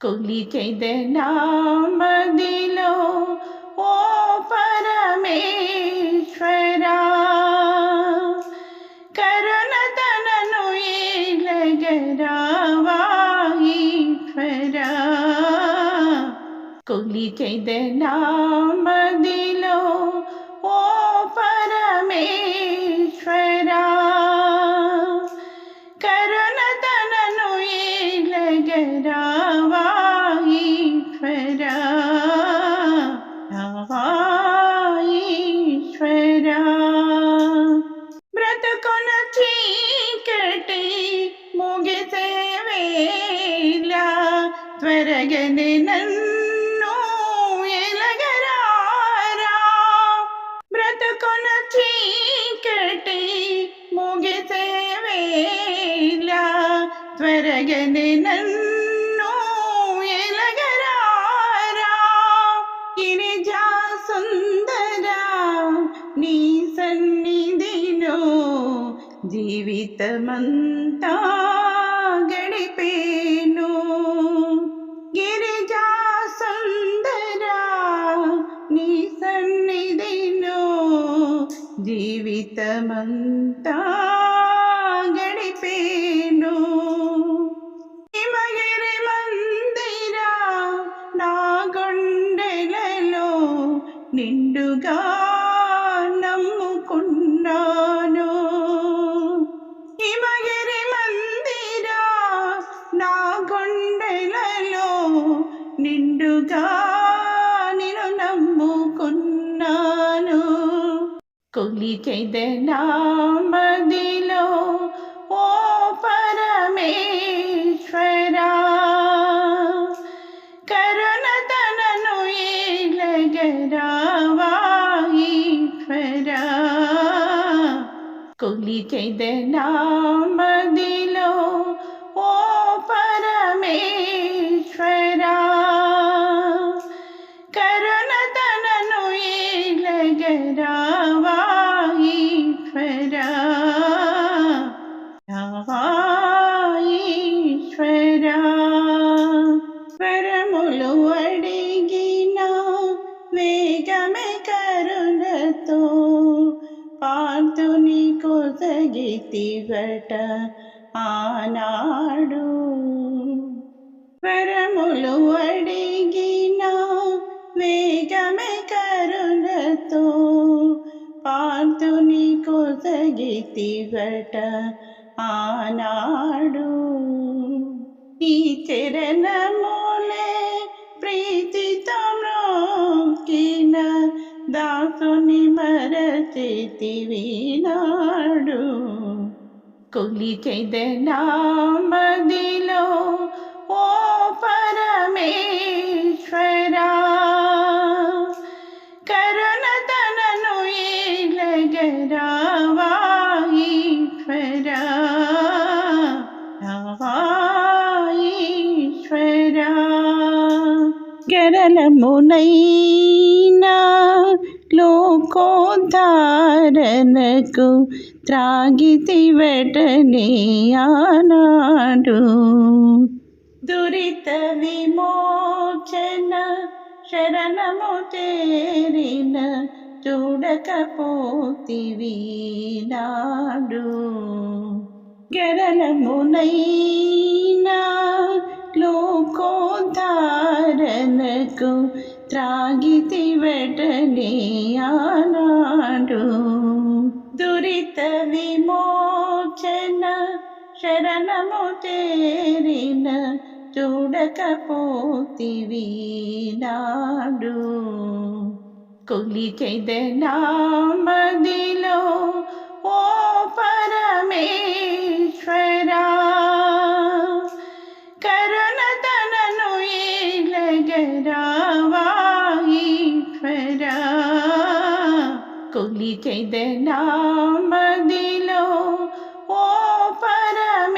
కొలికెదనామదిలో ఓ పరమేశ్వరా కరుణ తనను ఏలగరావా ఈశ్వరా? కొలిచెద ఓ పరమేశ్వరా త్వరగని నన్ను ఎలగరారా. గిరిజా సుందరా నీ సన్నిధిలో జీవితమంతా గడిపేను. గిరిజా సుందరా నీ సన్నిధిను జీవితమంతా నిండుగా నమ్ముకున్నాను. హిమగిరి మందిరా నా గుండెలలో నిండుగా నేను నమ్ముకున్నాను. కొలిచెద మదిలో ఓ పరమేశ్వరా. కొలికెదనామదిలో ఓ పరమేశ్వరా. కరుణ తనను ఏలగరావా వరములు అడిగిన వేగమే కరుణతో కొసగితివట ఆనాడు. వరములు అడిగిన వేగమే కరుణతో పార్థుని కొసగితివట ఆనాడు. ఈ చరణములే ప్రీతితో మ్రోకిన దాసుని మరచితివి నాడు. కొలికెదనామదిలో ఓ పరమేశ్వరా. గరలమునైనా లోకోద్ధారణకు త్రాగితి వెటనే ఆనాడు. దురిత విమోచన శరణము తేరిన చూడకపోతివి నాడు. లోకోద్ధార లోకోద్ధారణకు త్రాగితి వెటనే ఆనాడు. దురిత విమోచన శరణము తేరిన చూడకపోతివి నాడు. కొలిచెద నామదిలో ఓ పరమ తొలిచెదనా మదిలో ఓ పరమేశ్వరా.